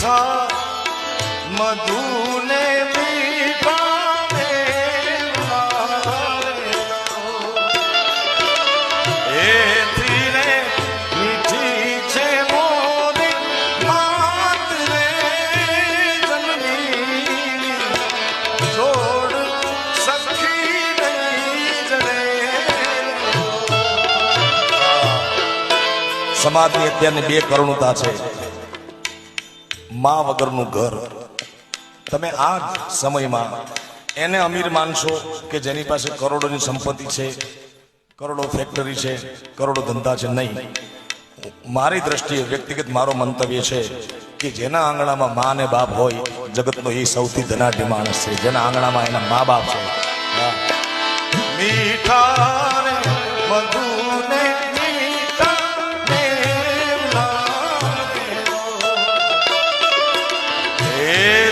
મીઠા મધુને સમાજની અત્યારની બે કરુણતા છે. મા વગરનું ઘર. તમે આ સમયમાં એને અમીર માનશો કે જેની પાસે કરોડોની સંપત્તિ છે, કરોડો ફેક્ટરી છે, કરોડો ધંધા છે, નહીં. મારી દ્રષ્ટિએ વ્યક્તિગત મારો મંતવ્ય છે કે જેના આંગણામાં મા ને બાપ હોય, જગતનો એ સૌથી ધનાઢ્ય માણસ છે. જેના આંગણામાં એના મા બાપ છે. મીઠા